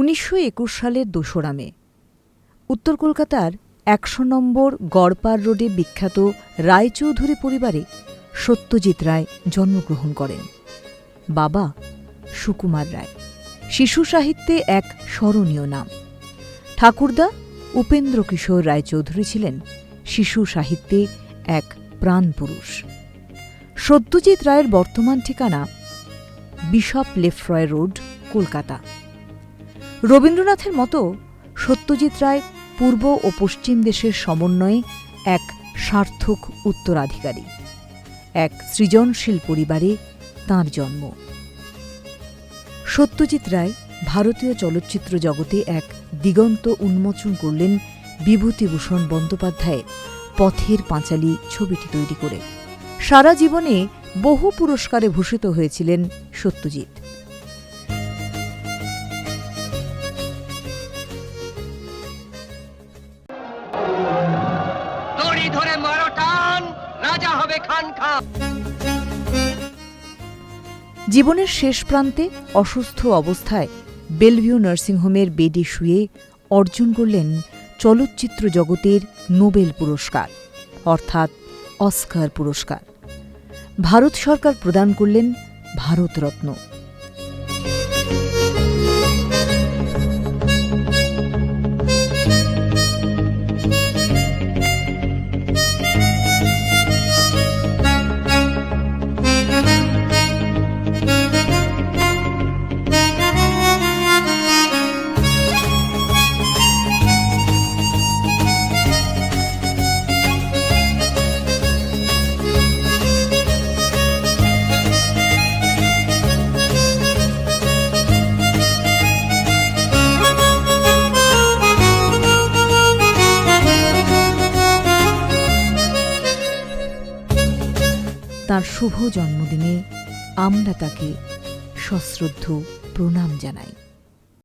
উনিশশো একুশ সালের দোসরা মে। উত্তর কলকাতার একশো নম্বর গড়পাড় রোডে বিখ্যাত রায়চৌধুরী পরিবারে সত্যজিৎ রায় জন্মগ্রহণ করেন। বাবা সুকুমার রায়। শিশু সাহিত্যে এক স্মরণীয় নাম। ঠাকুরদা উপেন্দ্র কিশোর রায়চৌধুরী ছিলেন শিশু সাহিত্যে এক প্রাণপুরুষ সত্যজিৎ রায়ের বর্তমান ঠিকানা বিশপ লেফ্রয় রোড, কলকাতা। রবীন্দ্রনাথের মতো সত্যজিৎ রায় পূর্ব ও পশ্চিম দেশের সমন্বয়ে এক সার্থক উত্তরাধিকারী। এক সৃজনশীল পরিবারে তাঁর জন্ম। সত্যজিৎ রায় ভারতীয় চলচ্চিত্র জগতে এক দিগন্ত উন্মোচন করলেন বিভূতিভূষণ বন্দ্যোপাধ্যায়ের পথের পাঁচালী ছবিটি তৈরি করে। সারা জীবনে বহু পুরস্কারে ভূষিত হয়েছিলেন সত্যজিৎ। ধরে মারো টান, রাজা হবে খান খান। জীবনের শেষ প্রান্তে অসুস্থ অবস্থায় বেলভিউ নার্সিংহোমের বেডে শুয়ে অর্জন করলেন চলচ্চিত্র জগতের নোবেল পুরস্কার, অর্থাৎ অস্কার পুরস্কার। ভারত সরকার প্রদান করলেন ভারতরত্ন। তার শুভ জন্মদিনে আমরা তাকে সশ্রদ্ধ প্রণাম জানাই।